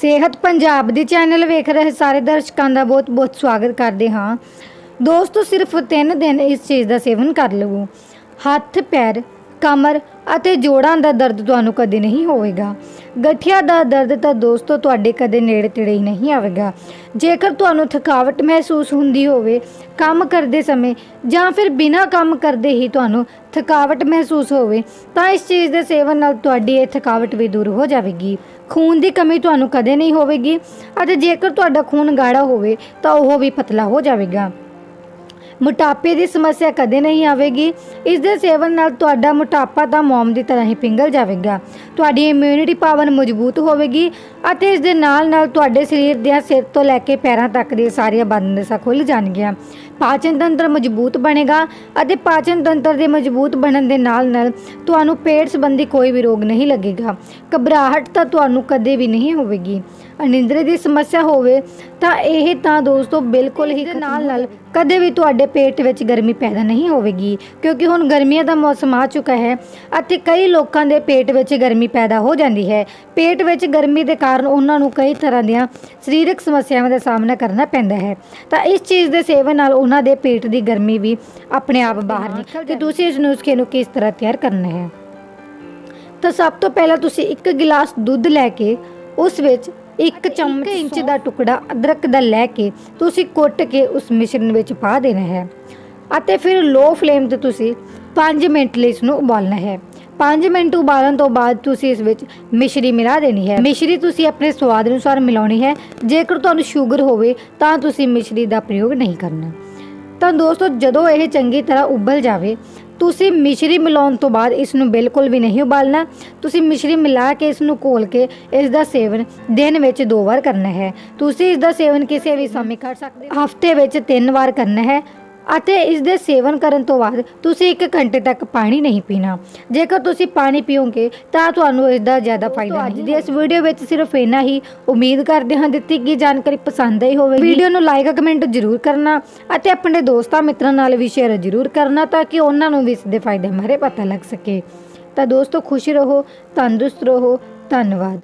ਸਿਹਤ ਪੰਜਾਬ ਦੇ ਚੈਨਲ ਵੇਖ ਰਹੇ ਸਾਰੇ ਦਰਸ਼ਕਾਂ ਦਾ ਬਹੁਤ-ਬਹੁਤ ਸਵਾਗਤ ਕਰਦੇ ਹਾਂ। ਦੋਸਤੋ, ਸਿਰਫ 3 ਦਿਨ ਇਸ ਚੀਜ਼ ਦਾ ਸੇਵਨ ਕਰ ਲਵੋ। ਹੱਥ, ਪੈਰ ਕਮਰ ਅਤੇ ਜੋੜਾਂ ਦਾ ਦਰਦ ਤੁਹਾਨੂੰ ਕਦੇ ਨਹੀਂ ਹੋਵੇਗਾ। ਗਠੀਆ ਦਾ ਦਰਦ ਤਾਂ ਦੋਸਤੋ ਤੁਹਾਡੇ ਕਦੇ ਨੇੜੇ ਤੇੜੇ ਹੀ ਨਹੀਂ ਆਵੇਗਾ। ਜੇਕਰ ਤੁਹਾਨੂੰ ਥਕਾਵਟ ਮਹਿਸੂਸ ਹੁੰਦੀ ਹੋਵੇ ਕੰਮ ਕਰਦੇ ਸਮੇਂ ਜਾਂ ਫਿਰ ਬਿਨਾਂ ਕੰਮ ਕਰਦੇ ਹੀ ਤੁਹਾਨੂੰ ਥਕਾਵਟ ਮਹਿਸੂਸ ਹੋਵੇ, ਤਾਂ ਇਸ ਚੀਜ਼ ਦੇ ਸੇਵਨ ਨਾਲ ਤੁਹਾਡੀ ਇਹ ਥਕਾਵਟ ਵੀ ਦੂਰ ਹੋ ਜਾਵੇਗੀ। ਖੂਨ ਦੀ ਕਮੀ ਤੁਹਾਨੂੰ ਕਦੇ ਨਹੀਂ ਹੋਵੇਗੀ ਅਤੇ ਜੇਕਰ ਤੁਹਾਡਾ ਖੂਨ ਗਾੜਾ ਹੋਵੇ ਤਾਂ ਉਹ ਵੀ ਪਤਲਾ ਹੋ ਜਾਵੇਗਾ। ਮੋਟਾਪੇ ਦੀ ਸਮੱਸਿਆ ਕਦੇ ਨਹੀਂ ਆਵੇਗੀ। ਇਸ ਦੇ ਸੇਵਨ ਨਾਲ ਤੁਹਾਡਾ ਮੋਟਾਪਾ ਤਾਂ ਮੋਮ ਦੀ ਤਰ੍ਹਾਂ ਹੀ ਪਿੰਗਲ ਜਾਵੇਗਾ। ਤੁਹਾਡੀ ਇਮਿਊਨਿਟੀ ਪਾਵਰ ਮਜ਼ਬੂਤ ਹੋਵੇਗੀ ਅਤੇ ਇਸ ਦੇ ਨਾਲ ਨਾਲ ਤੁਹਾਡੇ ਸਰੀਰ ਦੀਆਂ ਸਿਰ ਤੋਂ ਲੈ ਕੇ ਪੈਰਾਂ ਤੱਕ ਦੀਆਂ ਸਾਰੀਆਂ ਬੰਦ ਨਸਾਂ ਖੁੱਲ ਜਾਣਗੀਆਂ। ਪਾਚਨ ਤੰਤਰ ਮਜ਼ਬੂਤ ਬਣੇਗਾ ਅਤੇ ਪਾਚਨ ਤੰਤਰ ਦੇ ਮਜ਼ਬੂਤ ਬਣਨ ਦੇ ਨਾਲ ਨਾਲ ਤੁਹਾਨੂੰ ਪੇਟ ਸੰਬੰਧੀ ਕੋਈ ਵੀ ਰੋਗ ਨਹੀਂ ਲੱਗੇਗਾ। ਘਬਰਾਹਟ ਤਾਂ ਤੁਹਾਨੂੰ ਕਦੇ ਵੀ ਨਹੀਂ ਹੋਵੇਗੀ। ਅਨਿੰਦਰੇ ਦੀ ਸਮੱਸਿਆ ਹੋਵੇ ਤਾਂ ਇਹ ਤਾਂ ਦੋਸਤੋ ਬਿਲਕੁਲ ਹੀ ਨਾਲ ਨਾਲ ਕਦੇ ਵੀ ਤੁਹਾਡੇ ਪੇਟ ਵਿੱਚ ਗਰਮੀ ਪੈਦਾ ਨਹੀਂ ਹੋਵੇਗੀ ਕਿਉਂਕਿ ਹੁਣ ਗਰਮੀਆਂ ਦਾ ਮੌਸਮ ਆ ਚੁੱਕਾ ਹੈ ਅਤੇ ਕਈ ਲੋਕਾਂ ਦੇ ਪੇਟ ਵਿੱਚ ਗਰਮੀ ਪੈਦਾ ਹੋ ਜਾਂਦੀ ਹੈ। ਪੇਟ ਵਿੱਚ ਗਰਮੀ ਦੇ ਕਾਰਨ ਉਹਨਾਂ ਨੂੰ ਕਈ ਤਰ੍ਹਾਂ ਦੀਆਂ ਸਰੀਰਕ ਸਮੱਸਿਆਵਾਂ ਦਾ ਸਾਹਮਣਾ ਕਰਨਾ ਪੈਂਦਾ ਹੈ। ਤਾਂ ਇਸ ਚੀਜ਼ ਦੇ ਸੇਵਨ ਨਾਲ ਉਹਨਾਂ ਦੇ ਪੇਟ ਦੀ ਗਰਮੀ ਵੀ ਆਪਣੇ ਆਪ ਬਾਹਰ ਨਿਕਲ ਤੇ ਤੁਸੀਂ ਇਸ ਨੁਸਖੇ ਨੂੰ ਕਿਸ ਤਰ੍ਹਾਂ ਤਿਆਰ ਕਰਨਾ ਹੈ? ਤਾਂ ਸਭ ਤੋਂ ਪਹਿਲਾਂ ਤੁਸੀਂ ਇੱਕ ਗਿਲਾਸ ਦੁੱਧ ਲੈ ਕੇ ਉਸ ਵਿੱਚ ਇੱਕ ਚਮਚ ਇੰਚ ਦਾ ਟੁਕੜਾ ਅਦਰਕ ਦਾ ਲੈ ਕੇ ਤੁਸੀਂ ਕੁੱਟ ਕੇ ਉਸ ਮਿਸ਼ਰਣ ਵਿੱਚ ਪਾ ਦੇਣਾ ਹੈ। ਅਤੇ ਫਿਰ ਲੋ ਫਲੇਮ ਤੇ ਤੁਸੀਂ 5 ਮਿੰਟ ਲਈ ਇਸ ਨੂੰ ਉਬਾਲਣਾ ਹੈ। 5 ਮਿੰਟ ਉਬਾਲਣ ਤੋਂ ਬਾਅਦ ਤੁਸੀਂ ਇਸ ਵਿੱਚ ਮਿਸ਼ਰੀ ਮਿਲਾ ਦੇਣੀ ਹੈ। ਮਿਸ਼ਰੀ ਤੁਸੀਂ ਆਪਣੇ ਸਵਾਦ ਅਨੁਸਾਰ ਮਿਲਾਉਣੀ ਹੈ। ਜੇਕਰ ਤੁਹਾਨੂੰ ਸ਼ੂਗਰ ਹੋਵੇ ਤਾਂ ਤੁਸੀਂ ਮਿਸ਼ਰੀ ਦਾ ਪ੍ਰਯੋਗ ਨਹੀਂ ਕਰਨਾ। ਤਾਂ ਦੋਸਤੋ, ਜਦੋਂ ਇਹ ਚੰਗੀ ਤਰ੍ਹਾਂ ਉਬਲ ਜਾਵੇ, ਤੁਸੀਂ ਮਿਸ਼ਰੀ ਮਿਲਾਉਣ ਤੋਂ ਬਾਅਦ ਇਸ ਨੂੰ ਬਿਲਕੁਲ ਵੀ ਨਹੀਂ ਉਬਾਲਣਾ। ਤੁਸੀਂ ਮਿਸ਼ਰੀ ਮਿਲਾ ਕੇ ਇਸ ਨੂੰ ਘੋਲ ਕੇ ਇਸ ਦਾ ਸੇਵਨ ਦਿਨ ਵਿੱਚ ਦੋ ਵਾਰ ਕਰਨਾ ਹੈ। ਤੁਸੀਂ ਇਸ ਦਾ ਸੇਵਨ ਕਿਸੇ ਵੀ ਸਮੇਂ ਕਰ ਸਕਦੇ ਹੋ। ਹਫ਼ਤੇ ਵਿੱਚ ਤਿੰਨ ਵਾਰ ਕਰਨਾ ਹੈ। ਅਤੇ ਇਸ ਦੇ ਸੇਵਨ ਕਰਨ ਤੋਂ ਬਾਅਦ ਤੁਸੀਂ 1 ਘੰਟੇ ਤੱਕ ਪਾਣੀ ਨਹੀਂ ਪੀਣਾ। ਜੇਕਰ ਤੁਸੀਂ ਪਾਣੀ ਪੀਓਗੇ ਤਾਂ ਤੁਹਾਨੂੰ ਇਸ ਦਾ ਜ਼ਿਆਦਾ ਫਾਇਦਾ ਅੱਜ ਦੀ ਇਸ ਵੀਡੀਓ ਵਿੱਚ ਸਿਰਫ ਇੰਨਾ ਹੀ। ਉਮੀਦ ਕਰਦੇ ਹਾਂ ਦਿੱਤੀ ਗਈ ਜਾਣਕਾਰੀ ਪਸੰਦ ਆਈ ਹੋਵੇਗੀ। ਵੀਡੀਓ ਨੂੰ ਲਾਈਕ ਕਮੈਂਟ ਜ਼ਰੂਰ ਕਰਨਾ ਅਤੇ ਆਪਣੇ ਦੋਸਤਾਂ ਮਿੱਤਰਾਂ ਨਾਲ ਵੀ ਸ਼ੇਅਰ ਜ਼ਰੂਰ ਕਰਨਾ ਤਾਂ ਕਿ ਉਹਨਾਂ ਨੂੰ ਵੀ ਇਸ ਦੇ ਫਾਇਦੇ ਬਾਰੇ ਪਤਾ ਲੱਗ ਸਕੇ। ਤਾਂ ਦੋਸਤੋ ਖੁਸ਼ ਰਹੋ ਤੰਦਰੁਸਤ ਰਹੋ ਧੰਨਵਾਦ।